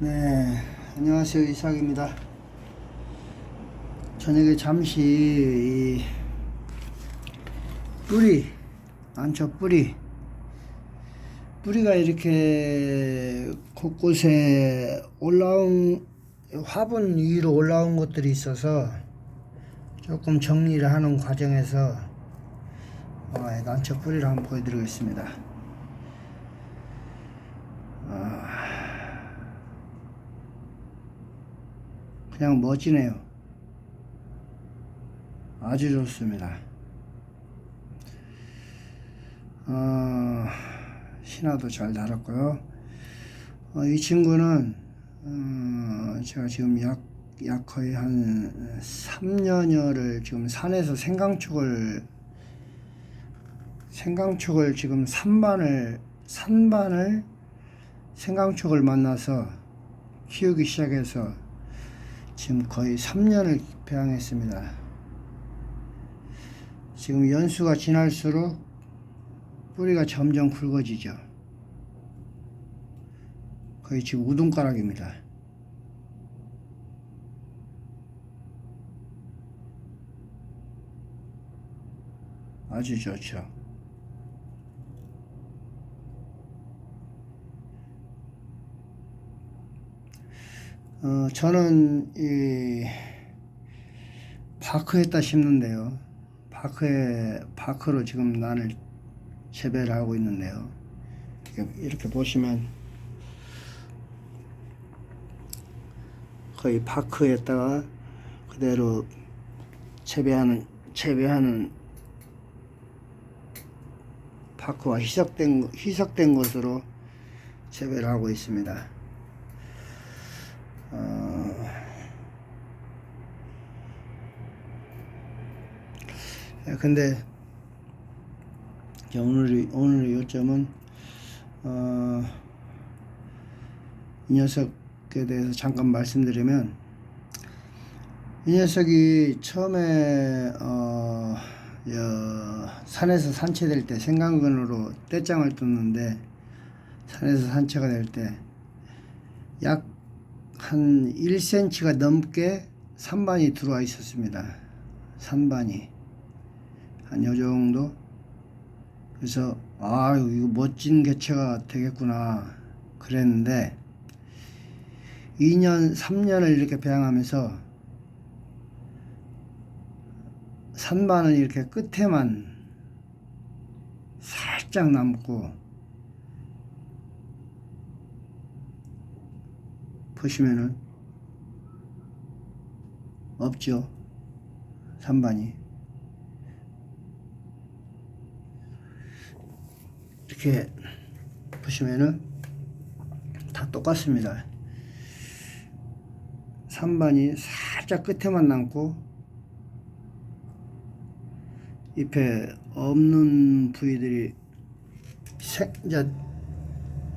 네, 안녕하세요. 이삭입니다. 저녁에 잠시 이 뿌리, 안초 뿌리, 뿌리가 이렇게 곳곳에 올라온, 화분 위로 올라온 것들이 있어서 조금 정리를 하는 과정에서 어, 난초 뿌리를 한번 보여드리겠습니다. 그냥 멋지네요. 아주 좋습니다. 어, 신화도 잘 달았고요. 어, 이 친구는 어, 제가 지금 약, 약 거의 한 3년여를 지금 산에서 생강축을 생강축을 지금 산반을 산반을 생강축을 만나서 키우기 시작해서 지금 거의 3년을 배양했습니다. 지금 연수가 지날수록 뿌리가 점점 굵어지죠. 거의 지금 우동가락입니다. 아주 좋죠. 어, 저는 이 바크에다 심는데요. 바크에 바크로 지금 난을 재배를 하고 있는데요. 이렇게, 보시면 거의 바크에다가 그대로 재배하는 재배하는 바크와 희석된 희석된 것으로 재배를 하고 있습니다. 어, 예, 근데 이제 오늘 오늘의 요점은 어, 이 녀석에 대해서 잠깐 말씀드리면 이 녀석이 처음에 어, 여, 산에서 산채될 때 생강근으로 떼장을 뜯는데 산에서 산채가 될 때 약 한 1cm가 넘게 산반이 들어와 있었습니다. 산반이. 한 요 정도? 그래서 아 이거 멋진 개체가 되겠구나. 그랬는데 2년 3년을 이렇게 배양하면서 산반은 이렇게 끝에만 살짝 남고 보시면은 없죠 산반이 이렇게 보시면은 다 똑같습니다. 산반이 살짝 끝에만 남고 잎에 없는 부위들이 색, 이제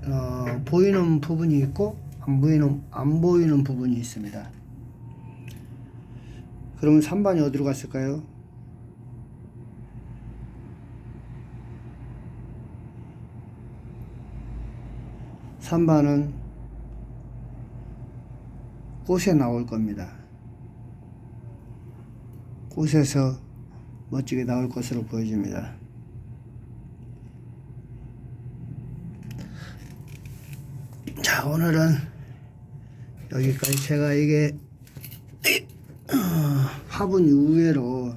어, 보이는 부분이 있고 안 보이는 안 보이는 부분이 있습니다. 그러면 산반이 어디로 갔을까요? 산반은 꽃에 나올 겁니다. 꽃에서 멋지게 나올 것으로 보여집니다. 자, 오늘은 여기까지 제가 이게 어, 화분 이후로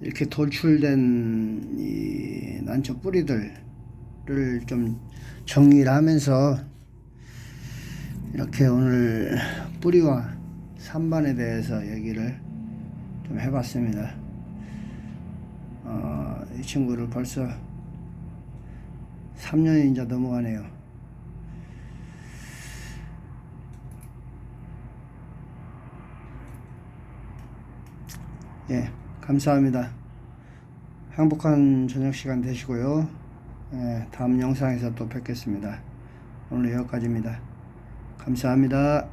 이렇게 돌출된 이 난초 뿌리들을 좀 정리를 하면서 이렇게 오늘 뿌리와 산반에 대해서 얘기를 좀 해봤습니다. 어, 이 친구를 벌써 3년이 이제 넘어가네요. 예, 감사합니다. 행복한 저녁 시간 되시고요. 예, 다음 영상에서 또 뵙겠습니다. 오늘 여기까지입니다. 감사합니다.